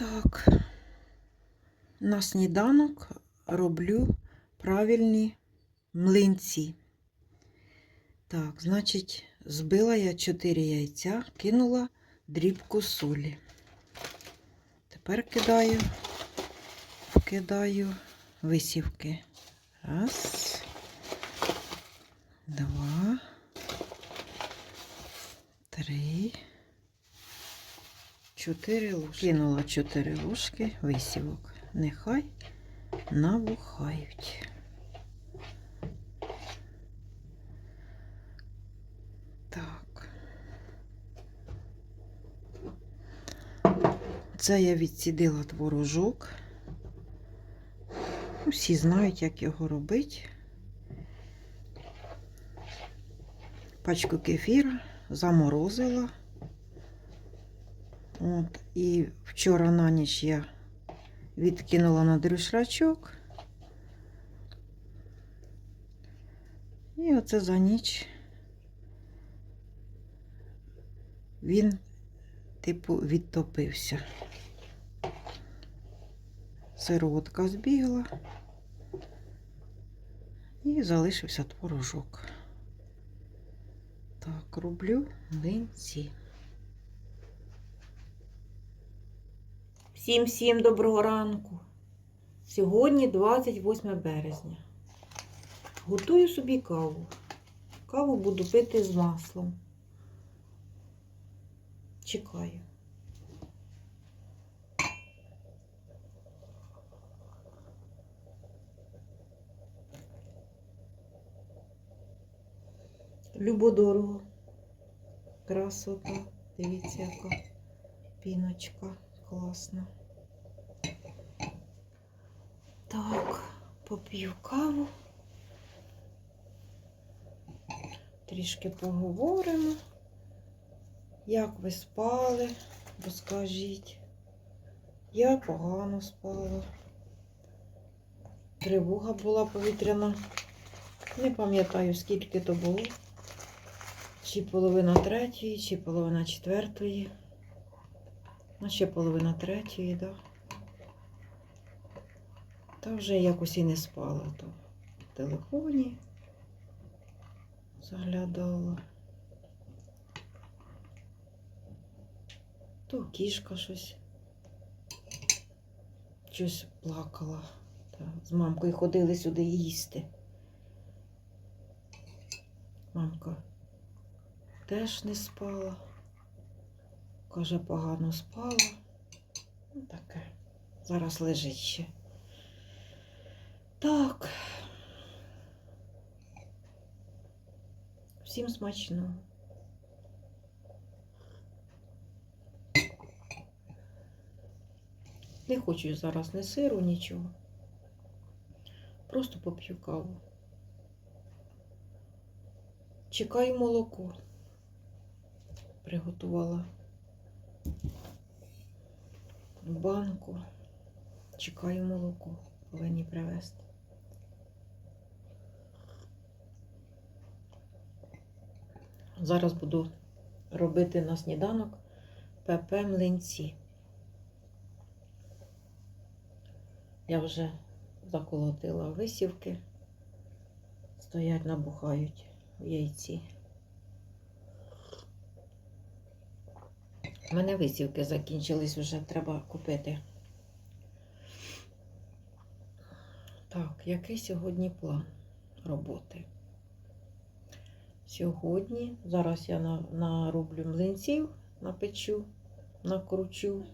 Так, на сніданок роблю правильні млинці. Так, значить, збила я 4 яйця, кинула дрібку солі. Тепер кидаю, вкидаю висівки. Раз, два, три, чотири ложки. Кинула чотири ложки висівок. Нехай набухають. Так. Це я відсідила творожок. Всі знають, як його робити. Пачку кефіра заморозила. От, і вчора на ніч я відкинула на дрюшрачок. І оце за ніч він, типу, відтопився. Сироватка збігла і залишився творожок. Так, роблю млинці. Всім всім доброго ранку. Сьогодні 28 березня. Готую собі каву. Каву буду пити з маслом. Чекаю. Любодорого. Красота. Дивіться, яка піночка. Класно. Так, поп'ю каву. Трішки поговоримо. Як ви спали, розкажіть. Я погано спала. Тривога була повітряна. Не пам'ятаю, скільки то було. Чи половина третьої, чи половина четвертої. Ну, ще половина третьої, да. Та вже якось і не спала, то в телефоні заглядала. То кішка щось. Щось плакала. Та, з мамкою ходили сюди їсти. Мамка теж не спала. Каже, погано спала. Ну, таке. Зараз лежить ще. Так. Всім смачного. Не хочу зараз ні сиру, нічого. Просто поп'ю каву. Чекаю молоко. Приготувала в банку. Чекаю молоко. Повинні привезти. Зараз буду робити на сніданок ПП млинці. Я вже заколотила висівки. Стоять, набухають в яйці. У мене висівки закінчились вже, треба купити. Так, який сьогодні план роботи? Сьогодні, зараз я нароблю млинців, напечу, накручу.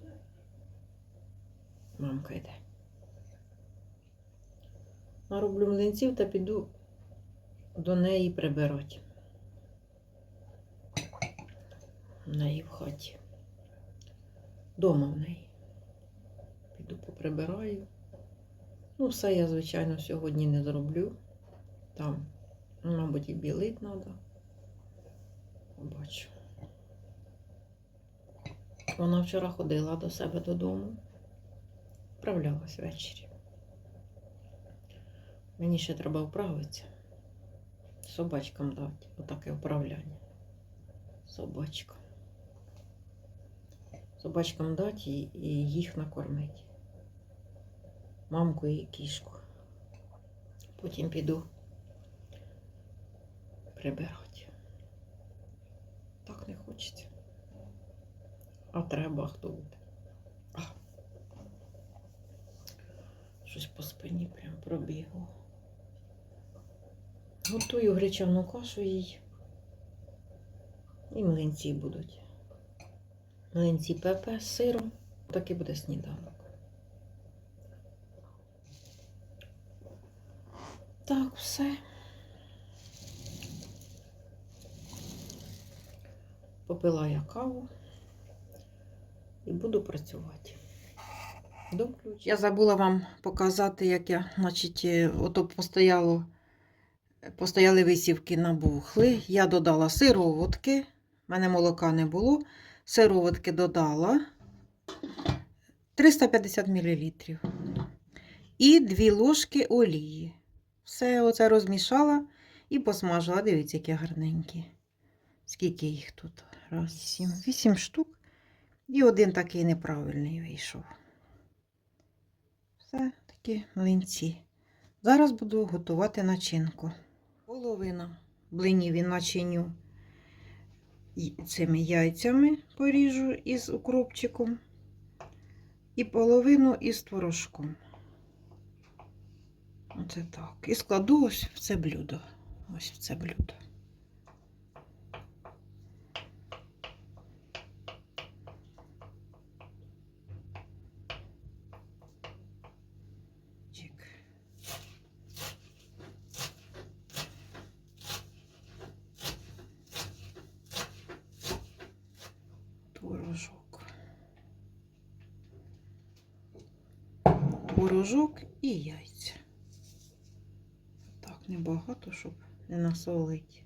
Мамка йде. Нароблю млинців та піду до неї прибирати. В неї в хаті. Дома в неї. Піду поприбираю. Ну, все я, звичайно, сьогодні не зроблю. Там, ну, мабуть, і білить треба. Побачу. Вона вчора ходила до себе додому. Вправлялась ввечері. Мені ще треба вправитися. Собачкам дати отаке вправляння. Собачкам. Собачкам дати і, їх накормити. Мамку і кішку. Потім піду прибирати. Так не хочеться. А треба хто буде. А. Щось по спині прям пробігло. Готую гречану кашу їй. І млинці будуть. Млинці пепе з сиром. Так і буде сніданок. Так, все. Попила я каву і буду працювати. До включення. Я забула вам показати, як я, значить, е, ото постояло, постояли висівки набухли. Я додала сироватки. У мене молока не було. Сироватки додала 350 мл. І 2 ложки олії. Все оце розмішала і посмажила. Дивіться, які гарненькі. Скільки їх тут? Раз, сім, вісім штук. І один такий неправильний вийшов. Все такі млинці. Зараз буду готувати начинку. Половина блинів і начиню цими яйцями поріжу із укропчиком. І половину із творожком. Оце так. І складу ось в це блюдо. Ось в це блюдо. Чик. Творожок. Творожок і яйця. Так, небагато, щоб не насолити.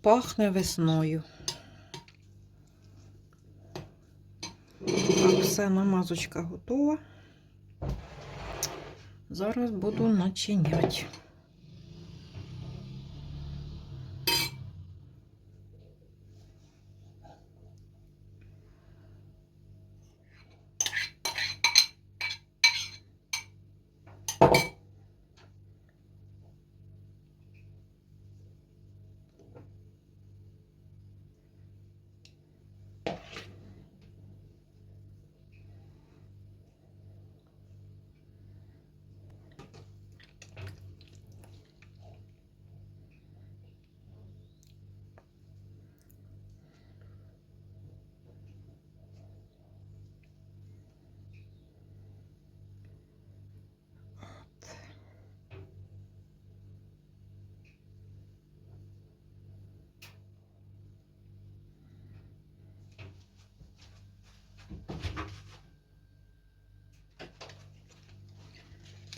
Пахне весною. Так, все, намазочка готова. Зараз буду начиняти.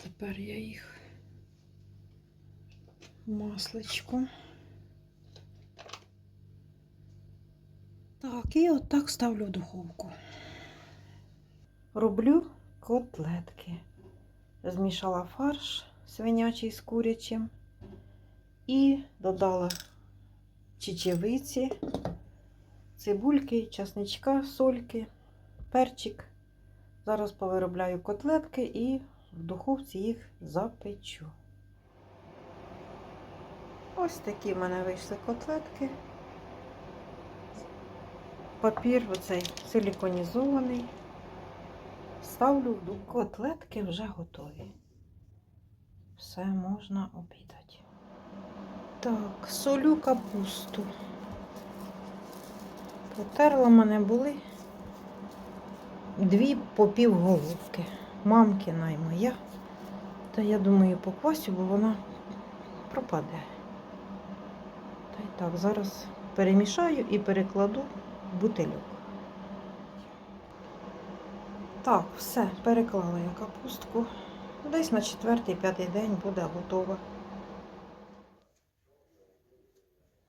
Тепер я їх в масличку. Так, і отак ставлю в духовку. Роблю котлетки. Змішала фарш свинячий з курячим і додала чечевиці, цибульки, часничка, сольки, перчик. Зараз повиробляю котлетки і в духовці їх запечу. Ось такі в мене вийшли котлетки. Папір оцей силіконізований. Ставлю в дух. Котлетки вже готові. Все можна обідати. Так, солю капусту. Потерла мене були дві по пів. Мамкина і моя. Та я думаю, поквасю, бо вона пропаде. Та й так, зараз перемішаю і перекладу в бутильок. Так, все, переклала я капустку. Десь на четвертий-п'ятий день буде готова.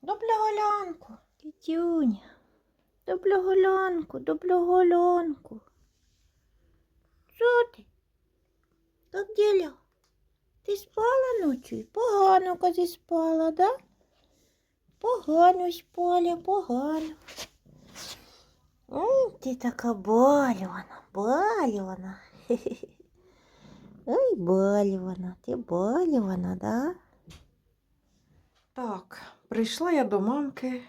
Добляголянку, Тітюня. Добляголянку, добляголянку. Що ти? Як діля? Ти спала ночі? Погано казі спала, да? Погано спала, погано. М, Ти така балювана, балювана. Ой, балювана, ти балювана, да? Так, прийшла я до мамки,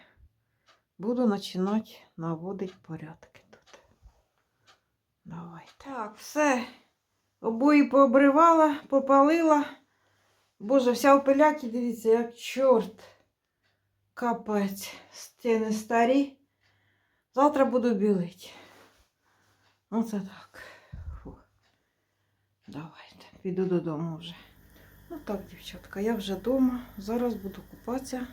буду починати наводити порядки тут. Давай. Так, все. Обої пообривала, попалила. Боже, вся в пилякі, дивіться, як чорт. Капець. Стіни старі. Завтра буду білити. Оце так. Фу. Давайте, піду додому вже. Ну так, дівчатка, я вже вдома. Зараз буду купатися.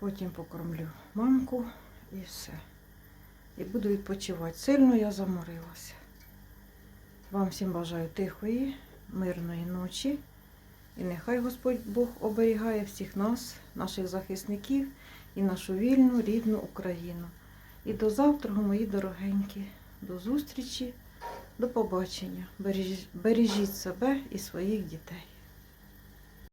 Потім покормлю мамку і все. І буду відпочивати. Сильно я заморилася. Вам всім бажаю тихої, мирної ночі. І нехай Господь Бог оберігає всіх нас, наших захисників і нашу вільну, рідну Україну. І до завтра, мої дорогенькі, до зустрічі, до побачення. Бережіть- себе і своїх дітей.